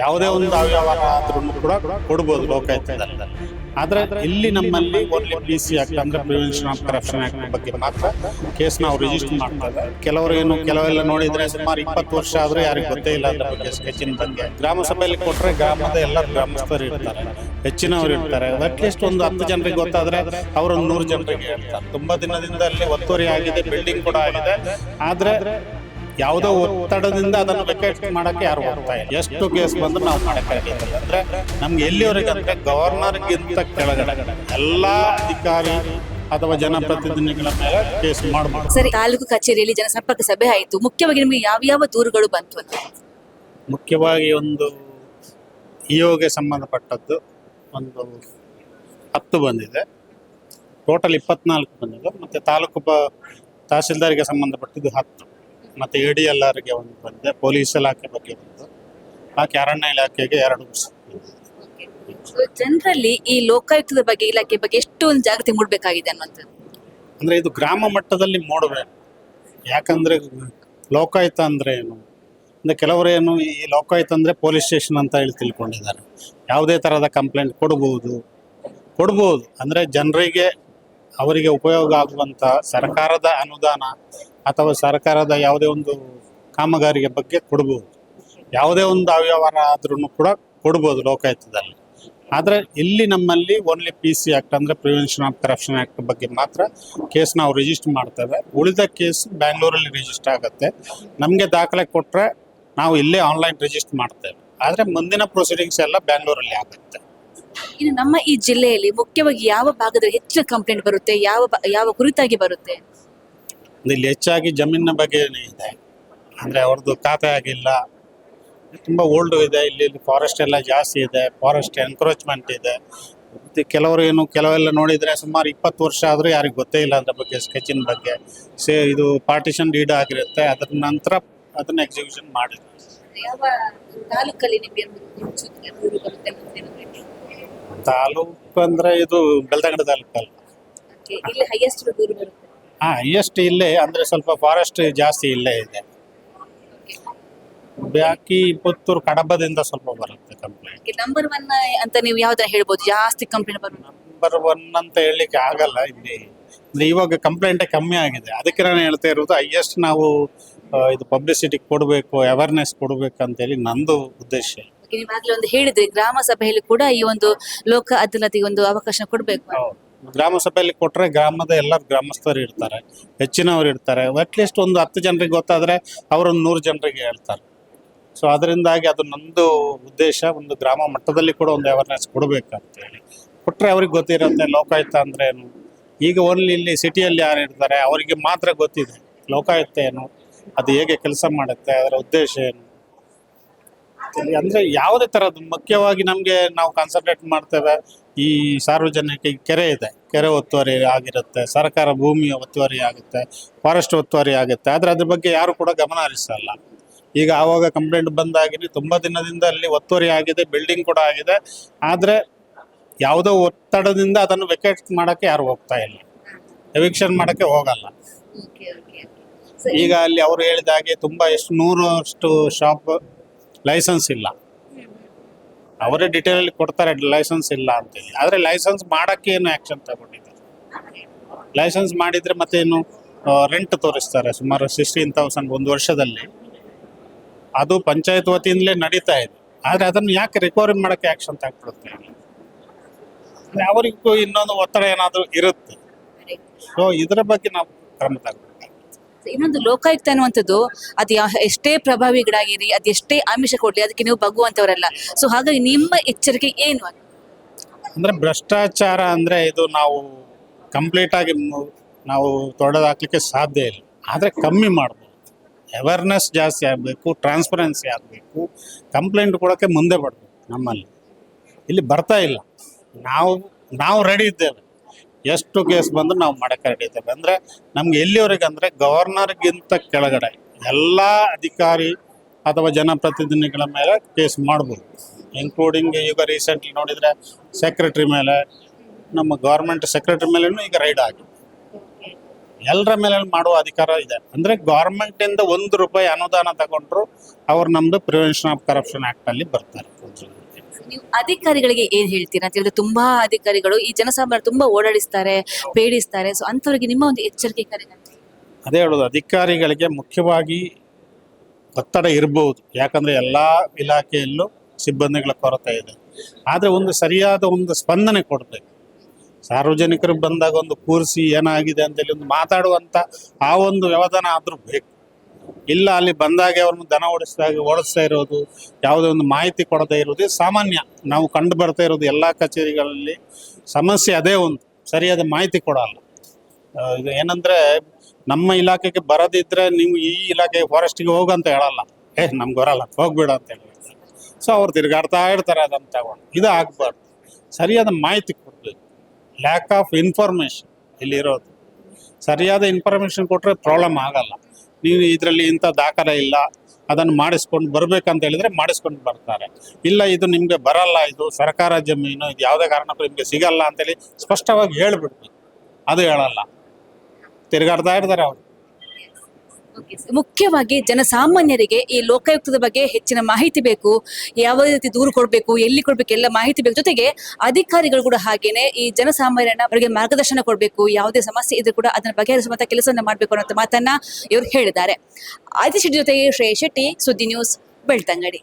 ಯಾವುದೇ ಒಂದು ಅವ್ಯವಹಾರ ಆದ್ರೂ ಕೂಡ ಕೊಡ್ಬೋದು ಲೋಕಾಯುಕ್ತದಲ್ಲಿ. ಆದ್ರೆ ಇಲ್ಲಿ ನಮ್ಮಲ್ಲಿ ಓನ್ಲಿ ಪಿ ಸಿ ಆಕ್ಟ್ ಅಂದ್ರೆ ಪ್ರಿವೆನ್ಷನ್ ಆಫ್ ಕರಪ್ಷನ್ ಆಕ್ಟ್ ಬಗ್ಗೆ ಮಾತ್ರ ಕೇಸ್ ನಾವು ರಿಜಿಸ್ಟರ್ ಮಾಡ್ತಾರೆ ಕೆಲವರು ಏನು ಕೆಲವೆಲ್ಲ ನೋಡಿದ್ರೆ ಸುಮಾರು ಇಪ್ಪತ್ತು ವರ್ಷ ಆದ್ರೂ ಯಾರಿಗೂ ಗೊತ್ತೇ ಇಲ್ಲ ಅದ್ರ ಬಗ್ಗೆ ಸ್ಕೆಚಿನ ಬಗ್ಗೆ. ಗ್ರಾಮ ಸಭೆಯಲ್ಲಿ ಕೊಟ್ರೆ ಗ್ರಾಮದ ಎಲ್ಲ ಗ್ರಾಮಸ್ಥರು ಇರ್ತಾರೆ, ಹೆಚ್ಚಿನವರು ಇರ್ತಾರೆ. ಅಟ್ಲೀಸ್ಟ್ ಒಂದು ಹತ್ತು ಜನರಿಗೆ ಗೊತ್ತಾದ್ರೆ ಅವರೊಂದು ನೂರು ಜನರಿಗೆ ಹೇಳ್ತಾರೆ. ತುಂಬಾ ದಿನದಿಂದ ಅಲ್ಲಿ ಒತ್ತುವರಿ ಆಗಿದೆ ಬಿಲ್ಡಿಂಗ್ ಕೂಡ ಆಗಿದೆ. ಆದ್ರೆ ಯಾವುದೋ ಒತ್ತಡದಿಂದ ಅದನ್ನು ವೆಕೇಟ್ ಮಾಡಕ್ಕೆ ಯಾರು ಹೋಗ್ತಾ ಇಲ್ಲ. ಎಷ್ಟು ಕೇಸ್ ಬಂದ್ರೆ ನಾವು ಮಾಡಕ್ಕೆ ಅಂದ್ರೆ ನಮ್ಗೆ ಎಲ್ಲಿವರೆಗೆ ಅಂದ್ರೆ ಗವರ್ನರ್ಗಿಂತ ಕೆಳಗಡೆ ಎಲ್ಲಾ ಅಧಿಕಾರಿ ಅಥವಾ ಜನಪ್ರತಿನಿಧಿಗಳ ಮೇಲೆ ಕೇಸ್ ಮಾಡಬಹುದು ಸರಿ ತಾಲೂಕು ಕಚೇರಿಯಲ್ಲಿ ಜನಸಂಪರ್ಕ ಸಭೆ ಆಯಿತು. ಮುಖ್ಯವಾಗಿ ನಿಮಗೆ ಯಾವ ಯಾವ ದೂರುಗಳು ಬಂತು ಅಂತ? ಮುಖ್ಯವಾಗಿ ಒಂದು ಇಯೋಗೆ ಸಂಬಂಧಪಟ್ಟದ್ದು ಒಂದು ಹತ್ತು ಬಂದಿದೆ. ಟೋಟಲ್ ಇಪ್ಪತ್ನಾಲ್ಕು ಬಂದಿದೆ. ಮತ್ತೆ ತಾಲೂಕು ಬ ತಹಸೀಲ್ದಾರಿಗೆ ಸಂಬಂಧಪಟ್ಟಿದ್ದು ಹತ್ತು. ಮತ್ತೆ ಎ ಡಿ ಎಲ್ ಆರ್ಗೆ ಒಂದು ಬಂದಿದೆ ಪೊಲೀಸ್ ಇಲಾಖೆ ಬಗ್ಗೆ ಬಂತು ಬಾಕಿ ಅರಣ್ಯ ಇಲಾಖೆಗೆ ಎರಡು ಜನರಲ್ಲಿ ಈ ಲೋಕಾಯುಕ್ತದ ಬಗ್ಗೆ ಇಲಾಖೆ ಬಗ್ಗೆ ಎಷ್ಟು ಒಂದು ಜಾಗೃತಿ ಮೂಡಬೇಕಾಗಿದೆ ಅನ್ನುವಂಥದ್ದು? ಅಂದ್ರೆ ಇದು ಗ್ರಾಮ ಮಟ್ಟದಲ್ಲಿ ಮೂಡಬೇಕು ಯಾಕಂದ್ರೆ ಲೋಕಾಯುತ ಅಂದ್ರೆ ಏನು? ಅಂದ್ರೆ ಕೆಲವರು ಏನು ಈ ಲೋಕಾಯುತ ಅಂದ್ರೆ ಪೊಲೀಸ್ ಸ್ಟೇಷನ್ ಅಂತ ಹೇಳಿ ತಿಳ್ಕೊಂಡಿದ್ದಾರೆ. ಯಾವುದೇ ಥರದ ಕಂಪ್ಲೇಂಟ್ ಕೊಡ್ಬೋದು. ಕೊಡ್ಬೋದು. ಅಂದ್ರೆ ಜನರಿಗೆ ಅವರಿಗೆ ಉಪಯೋಗ ಆಗುವಂತ ಸರ್ಕಾರದ ಅನುದಾನ ಅಥವಾ ಸರ್ಕಾರದ ಯಾವುದೇ ಒಂದು ಕಾಮಗಾರಿಗೆ ಬಗ್ಗೆ ಕೊಡ್ಬೋದು. ಯಾವುದೇ ಒಂದು ಅವ್ಯವಹಾರ ಆದ್ರೂ ಕೂಡ ಕೊಡ್ಬೋದು ಲೋಕಾಯುತದಲ್ಲಿ ಆದರೆ ಇಲ್ಲಿ ನಮ್ಮಲ್ಲಿ ಓನ್ಲಿ ಪಿ ಸಿ ಆಕ್ಟ್ ಅಂದ್ರೆ ಪ್ರಿವೆನ್ಷನ್ ಆಫ್ ಕರಪ್ಷನ್ ಆಕ್ಟ್ ಬಗ್ಗೆ ಮಾತ್ರ ಕೇಸ್ ನಾವು ರಿಜಿಸ್ಟರ್ ಮಾಡ್ತೇವೆ ಉಳಿದ ಕೇಸ್ ಬ್ಯಾಂಗ್ಳೂರಲ್ಲಿ ರಿಜಿಸ್ಟರ್ ಆಗುತ್ತೆ. ನಮಗೆ ದಾಖಲೆ ಕೊಟ್ಟರೆ ನಾವು ಇಲ್ಲೇ ಆನ್ಲೈನ್ ರಿಜಿಸ್ಟರ್ ಮಾಡ್ತೇವೆ. ಆದರೆ ಮುಂದಿನ ಪ್ರೊಸೀಡಿಂಗ್ಸ್ ಎಲ್ಲ ಬ್ಯಾಂಗ್ಳೂರಲ್ಲಿ ಆಗುತ್ತೆ. ಇನ್ನು ನಮ್ಮ ಈ ಜಿಲ್ಲೆಯಲ್ಲಿ ಮುಖ್ಯವಾಗಿ ಯಾವ ಭಾಗದಲ್ಲಿ ಹೆಚ್ಚಿನ ಕಂಪ್ಲೇಂಟ್ ಬರುತ್ತೆ? ಯಾವ ಯಾವ ಕುರಿತಾಗಿ ಬರುತ್ತೆ? ಇಲ್ಲಿ ಹೆಚ್ಚಾಗಿ ಜಮೀನಿನ ಬಗ್ಗೆ ಇದೆ. ಅಂದರೆ ಅವ್ರದ್ದು ಖಾತೆ ಆಗಿಲ್ಲ. ತುಂಬ ಓಲ್ಡ್ ಇದೆ. ಇಲ್ಲಿ ಫಾರೆಸ್ಟ್ ಎಲ್ಲ ಜಾಸ್ತಿ ಇದೆ. ಫಾರೆಸ್ಟ್ ಎನ್ಕ್ರೋಚ್ಮೆಂಟ್ ಇದೆ. ಮತ್ತೆ ಕೆಲವರು ಏನು ಕೆಲವೆಲ್ಲ ನೋಡಿದರೆ ಸುಮಾರು ಇಪ್ಪತ್ತು ವರ್ಷ ಆದರೂ ಯಾರಿಗೆ ಗೊತ್ತೇ ಇಲ್ಲ ಅದ್ರ ಬಗ್ಗೆ ಸ್ಕೆಚಿನ ಬಗ್ಗೆ. ಸೇ ಇದು ಪಾರ್ಟಿಷನ್ ಡೀಡ್ ಆಗಿರುತ್ತೆ. ಅದ್ರ ನಂತರ ಅದನ್ನ ಎಕ್ಸಿಕ್ಯೂಷನ್ ಮಾಡಿದ್ರು. ತಾಲೂಕು ಅಂದರೆ ಇದು ಬೆಳ್ತಂಗಡ ತಾಲೂಕಲ್ಲ. ಇಲ್ಲಿ ಹೈಯೆಸ್ಟ್ ಇಲ್ಲೇ ಅಂದ್ರೆ ಸ್ವಲ್ಪ ಫಾರೆಸ್ಟ್ ಜಾಸ್ತಿ ಇಲ್ಲೇ ಇದೆ. ಬಾಕಿ ಪುತ್ತೂರು ಕಡಬದಿಂದ ಸ್ವಲ್ಪ ಬರುತ್ತೆ ಕಂಪ್ಲೇಂಟ್ ನಂಬರ್ ಒನ್ ಅಂತ ನೀವು ಯಾವ್ದನ್ನ ಹೇಳ್ಬೋದು? ಜಾಸ್ತಿ ಕಂಪ್ಲೇಂಟ್ ಬರುತ್ತೆ ನಂಬರ್ ಒನ್ ಅಂತ ಹೇಳಲಿಕ್ಕೆ ಆಗಲ್ಲ ಇಲ್ಲಿ. ಅಂದ್ರೆ ಇವಾಗ ಕಂಪ್ಲೇಂಟೇ ಕಮ್ಮಿ ಆಗಿದೆ. ಅದಕ್ಕೆ ನಾನು ಹೇಳ್ತಾ ಇರೋದು ಹೈಯೆಸ್ಟ್ ನಾವು ಆ, ಇದು ಪಬ್ಲಿಸಿಟಿ ಕೊಡಬೇಕು ಅವೇರ್ನೆಸ್ ಕೊಡಬೇಕು ಅಂತೇಳಿ ನಂದು ಉದ್ದೇಶ. ನೀವು ಆಗ್ಲೇ ಒಂದು ಹೇಳಿದ್ರಿ ಗ್ರಾಮ ಸಭೆಯಲ್ಲಿ ಕೂಡ ಈ ಒಂದು ಲೋಕ ಅದಾಲತಿಗೆ ಒಂದು ಅವಕಾಶ ಕೊಡಬೇಕು ಗ್ರಾಮ ಸಭೆಯಲ್ಲಿ ಕೊಟ್ರೆ ಗ್ರಾಮದ ಎಲ್ಲ ಗ್ರಾಮಸ್ಥರು ಇರ್ತಾರೆ, ಹೆಚ್ಚಿನವ್ರು ಇರ್ತಾರೆ. ಅಟ್ಲೀಸ್ಟ್ ಒಂದು ಹತ್ತು ಜನರಿಗೆ ಗೊತ್ತಾದರೆ ಅವರೊಂದು ನೂರು ಜನರಿಗೆ ಹೇಳ್ತಾರೆ. ಸೊ ಅದರಿಂದಾಗಿ ಅದು ನಂದು ಉದ್ದೇಶ, ಒಂದು ಗ್ರಾಮ ಮಟ್ಟದಲ್ಲಿ ಕೂಡ ಒಂದು ಅವೇರ್ನೆಸ್ ಕೊಡಬೇಕಂತ ಹೇಳಿ ಕೊಟ್ಟರೆ ಅವ್ರಿಗೆ ಗೊತ್ತಿರುತ್ತೆ, ಲೋಕಾಯುಕ್ತ ಅಂದ್ರೆ ಏನು? ಈಗ ಓನ್ಲಿ ಇಲ್ಲಿ ಸಿಟಿಯಲ್ಲಿ ಯಾರು ಇರ್ತಾರೆ, ಅವರಿಗೆ ಮಾತ್ರ ಗೊತ್ತಿದೆ ಲೋಕಾಯುಕ್ತ ಏನು? ಅದು ಹೇಗೆ ಕೆಲಸ ಮಾಡುತ್ತೆ, ಅದರ ಉದ್ದೇಶ ಏನು? ಅಂದ್ರೆ ಯಾವುದೇ ತರದ್ದು ಮುಖ್ಯವಾಗಿ ನಮಗೆ ನಾವು ಕಾನ್ಸಂಟ್ರೇಟ್ ಮಾಡ್ತೇವೆ. ಈ ಸಾರ್ವಜನಿಕ ಕೆರೆ ಇದೆ. ಕೆರೆ ಒತ್ತುವರಿ ಆಗಿರುತ್ತೆ. ಸರ್ಕಾರ ಭೂಮಿಯ ಒತ್ತುವರಿ ಆಗುತ್ತೆ. ಫಾರೆಸ್ಟ್ ಒತ್ತುವರಿ ಆಗುತ್ತೆ. ಆದರೆ ಅದ್ರ ಬಗ್ಗೆ ಯಾರು ಕೂಡ ಗಮನ ಹರಿಸಲ್ಲ. ಈಗ ಆವಾಗ ಕಂಪ್ಲೇಂಟ್ ಬಂದಾಗಿನೇ ತುಂಬ ದಿನದಿಂದ ಅಲ್ಲಿ ಒತ್ತುವರಿ ಆಗಿದೆ ಬಿಲ್ಡಿಂಗ್ ಕೂಡ ಆಗಿದೆ. ಆದರೆ ಯಾವುದೋ ಒತ್ತಡದಿಂದ ಅದನ್ನು ವೆಕೇಟ್ ಮಾಡಕ್ಕೆ ಯಾರು ಹೋಗ್ತಾ ಇಲ್ಲ. ಎವಿಕ್ಷನ್ ಮಾಡೋಕ್ಕೆ ಹೋಗಲ್ಲ. ಈಗ ಅಲ್ಲಿ ಅವರು ಹೇಳಿದ ಹಾಗೆ ತುಂಬ ಎಷ್ಟು ನೂರಷ್ಟು ಶಾಪ್ ಲೈಸೆನ್ಸ್ ಇಲ್ಲ. ಅವರೇ ಅಲ್ಲಿ ಕೊಡ್ತಾರೆ ಲೈಸೆನ್ಸ್ ಇಲ್ಲ ಅಂತೇಳಿ. ಆದರೆ ಲೈಸೆನ್ಸ್ ಮಾಡಕ್ಕೆ ಏನು ಆ್ಯಕ್ಷನ್ ತಗೊಂಡಿದ್ದಾರೆ ಲೈಸೆನ್ಸ್ ಮಾಡಿದರೆ ಮತ್ತೆ ಏನು ರೆಂಟ್ ತೋರಿಸ್ತಾರೆ, ಸುಮಾರು ಸಿಕ್ಸ್ಟೀನ್ ತೌಸಂಡ್ ಒಂದು ವರ್ಷದಲ್ಲಿ. ಅದು ಪಂಚಾಯತ್ ವತಿಯಿಂದಲೇ ನಡೀತಾ ಇದೆ. ಆದರೆ ಅದನ್ನು ಯಾಕೆ ರಿಕವರಿ ಮಾಡೋಕ್ಕೆ ಆ್ಯಕ್ಷನ್ ತಗೊಂಡ್ಬಿಡುತ್ತೆ ಅವರಿಗೂ ಇನ್ನೊಂದು ಒತ್ತಡ ಏನಾದರೂ ಇರುತ್ತೆ. ಸೊ ಇದರ ಬಗ್ಗೆ ನಾವು ಕ್ರಮ ತಗೋಬೇಕು. ಇನ್ನೊಂದು ಲೋಕಾಯುಕ್ತ ಅನ್ನುವಂಥದ್ದು, ಅದು ಎಷ್ಟೇ ಪ್ರಭಾವಿಗಳಾಗಿರಿ ಅದು ಎಷ್ಟೇ ಆಮಿಷ ಕೊಡ್ಲಿ, ಅದಕ್ಕೆ ನೀವು ಬಗ್ಗುವಂಥವರಲ್ಲ ಸೊ ಹಾಗಾಗಿ ನಿಮ್ಮ ಎಚ್ಚರಿಕೆ ಏನು? ಅಂದ್ರೆ ಭ್ರಷ್ಟಾಚಾರ ಅಂದ್ರೆ ಇದು ನಾವು ಕಂಪ್ಲೀಟ್ ಆಗಿ ನಾವು ತೊಡೆದಾಕ್ಲಿಕ್ಕೆ ಸಾಧ್ಯ ಇಲ್ಲ. ಆದರೆ ಕಮ್ಮಿ ಮಾಡ್ಬೋದು. ಅವೇರ್ನೆಸ್ ಜಾಸ್ತಿ ಆಗಬೇಕು ಟ್ರಾನ್ಸ್ಪರೆನ್ಸಿ ಆಗಬೇಕು ಕಂಪ್ಲೇಂಟ್ ಕೊಡೋಕ್ಕೆ ಮುಂದೆ ಬರಬೇಕು ನಮ್ಮಲ್ಲಿ. ಇಲ್ಲಿ ಬರ್ತಾ ಇಲ್ಲ. ನಾವು ನಾವು ರೆಡಿ ಇದ್ದೇವೆ. ಎಷ್ಟು ಕೇಸ್ ಬಂದರೂ ನಾವು ಮಾಡಕ್ಕೆ ರೆಡಿ ಇದ್ದೇವೆ. ಅಂದರೆ ನಮ್ಗೆ ಎಲ್ಲಿವರೆಗೆ ಅಂದರೆ ಗವರ್ನರ್ಗಿಂತ ಕೆಳಗಡೆ ಎಲ್ಲ ಅಧಿಕಾರಿ ಅಥವಾ ಜನಪ್ರತಿನಿಧಿಗಳ ಮೇಲೆ ಕೇಸ್ ಮಾಡ್ಬೋದು. ಇನ್ಕ್ಲೂಡಿಂಗ್ ಈಗ ರೀಸೆಂಟ್ಲಿ ನೋಡಿದರೆ ಸೆಕ್ರೆಟ್ರಿ ಮೇಲೆ, ನಮ್ಮ ಗೌರ್ಮೆಂಟ್ ಸೆಕ್ರೆಟ್ರಿ ಮೇಲೂ ಈಗ ರೈಡ್ ಆಗಿದೆ. ಎಲ್ಲರ ಮೇಲೆ ಮಾಡುವ ಅಧಿಕಾರ ಇದೆ. ಅಂದ್ರೆ ಗೌರ್ಮೆಂಟಿಂದ ಒಂದು ರೂಪಾಯಿ ಅನುದಾನ ತಗೊಂಡ್ರು ಅವ್ರು ನಮ್ದು ಪ್ರಿವೆನ್ಷನ್ ಆಫ್ ಕರಪ್ಷನ್ ಆಕ್ಟ್ ಅಲ್ಲಿ ಬರ್ತಾರೆ. ನೀವು ಅಧಿಕಾರಿಗಳಿಗೆ ಏನ್ ಹೇಳ್ತೀರಾ ಅಂತ ಹೇಳಿದ್ರೆ ತುಂಬಾ ಅಧಿಕಾರಿಗಳು ಈ ಜನಸಾಮಾನ್ಯರು ತುಂಬಾ ಓಡಾಡಿಸ್ತಾರೆ ಪೇಡಿಸ್ತಾರೆ ಸೊ ಅಂತವರಿಗೆ ನಿಮ್ಮ ಒಂದು ಎಚ್ಚರಿಕೆ ಕರೆ ಅದೇ ಹೇಳೋದು, ಅಧಿಕಾರಿಗಳಿಗೆ ಮುಖ್ಯವಾಗಿ ಒತ್ತಡ ಇರಬಹುದು ಯಾಕಂದ್ರೆ ಎಲ್ಲಾ ಇಲಾಖೆಯಲ್ಲೂ ಸಿಬ್ಬಂದಿಗಳ ಕೊರತೆ ಇದೆ. ಆದರೆ ಒಂದು ಸರಿಯಾದ ಒಂದು ಸ್ಪಂದನೆ ಕೊಡಬೇಕು. ಸಾರ್ವಜನಿಕರು ಬಂದಾಗ ಒಂದು ಕೂರಿಸಿ ಏನಾಗಿದೆ ಅಂತೇಳಿ ಒಂದು ಮಾತಾಡುವಂತ ಆ ಒಂದು ವ್ಯವಧಾನ ಆದರೂ ಬೇಕು. ಇಲ್ಲ, ಅಲ್ಲಿ ಬಂದಾಗೆ ಅವ್ರನ್ನ ದನ ಓಡಿಸಿದಾಗ ಓಡಿಸ್ತಾ ಇರೋದು, ಯಾವುದೇ ಒಂದು ಮಾಹಿತಿ ಕೊಡದೇ ಇರೋದು ಸಾಮಾನ್ಯ. ನಾವು ಕಂಡು ಬರ್ತಾ ಇರೋದು ಎಲ್ಲ ಕಚೇರಿಗಳಲ್ಲಿ ಸಮಸ್ಯೆ ಅದೇ ಒಂದು, ಸರಿಯಾದ ಮಾಹಿತಿ ಕೊಡಲ್ಲ. ಇದು ಏನಂದ್ರೆ, ನಮ್ಮ ಇಲಾಖೆಗೆ ಬರದಿದ್ರೆ ನೀವು ಈ ಇಲಾಖೆ ಫಾರೆಸ್ಟ್ಗೆ ಹೋಗು ಅಂತ ಹೇಳಲ್ಲ. ಏ, ನಮ್ಗೆ ಬರಲ್ಲ, ಹೋಗ್ಬೇಡ ಅಂತ ಹೇಳ್ತಾರೆ ಸೊ ಅವ್ರು ತಿರ್ಗಾಡ್ತಾ ಇರ್ತಾರೆ ಅದನ್ನು ತಗೊಂಡು. ಇದು ಆಗ್ಬಾರ್ದು. ಸರಿಯಾದ ಮಾಹಿತಿ ಕೊಡ್ಬೇಕು. ಲ್ಯಾಕ್ ಆಫ್ ಇನ್ಫಾರ್ಮೇಷನ್ ಇಲ್ಲಿರೋದು. ಸರಿಯಾದ ಇನ್ಫಾರ್ಮೇಷನ್ ಕೊಟ್ಟರೆ ಪ್ರಾಬ್ಲಮ್ ಆಗಲ್ಲ. ನೀವು ಇದರಲ್ಲಿ ಇಂಥ ದಾಖಲೆ ಇಲ್ಲ, ಅದನ್ನು ಮಾಡಿಸ್ಕೊಂಡು ಬರಬೇಕಂತ ಹೇಳಿದ್ರೆ ಮಾಡಿಸ್ಕೊಂಡು ಬರ್ತಾರೆ. ಇಲ್ಲ, ಇದು ನಿಮಗೆ ಬರಲ್ಲ, ಇದು ಸರ್ಕಾರ ಜಮೀನು, ಇದು ಯಾವುದೇ ಕಾರಣಕ್ಕೂ ನಿಮಗೆ ಸಿಗಲ್ಲ ಅಂತೇಳಿ ಸ್ಪಷ್ಟವಾಗಿ ಹೇಳ್ಬಿಡ್ಬೇಕು. ಅದು ಹೇಳಲ್ಲ. ತಿರುಗಾಡ್ತಾ ಇರ್ತಾರೆ ಅವ್ರು. ಮುಖ್ಯವಾಗಿ ಜನಸಾಮಾನ್ಯರಿಗೆ ಈ ಲೋಕಾಯುಕ್ತದ ಬಗ್ಗೆ ಹೆಚ್ಚಿನ ಮಾಹಿತಿ ಬೇಕು, ಯಾವ ರೀತಿ ದೂರು ಕೊಡಬೇಕು, ಎಲ್ಲಿ ಕೊಡಬೇಕು, ಎಲ್ಲ ಮಾಹಿತಿ ಬೇಕು. ಜೊತೆಗೆ ಅಧಿಕಾರಿಗಳು ಕೂಡ ಹಾಗೇನೆ ಈ ಜನಸಾಮಾನ್ಯರನ್ನ ಅವರಿಗೆ ಮಾರ್ಗದರ್ಶನ ಕೊಡಬೇಕು, ಯಾವುದೇ ಸಮಸ್ಯೆ ಇದ್ರೂ ಕೂಡ ಅದನ್ನ ಬಗೆಹರಿಸುವಂತ ಕೆಲಸವನ್ನು ಮಾಡಬೇಕು ಅನ್ನೋ ಮಾತನ್ನ ಇವರು ಹೇಳಿದ್ದಾರೆ. ಆದಿಶೆಟ್ಟಿ ಜೊತೆಗೆ ಶ್ರೇಯ ಶೆಟ್ಟಿ, ಸುದ್ದಿ ನ್ಯೂಸ್ ಬೆಳ್ತಂಗಡಿ.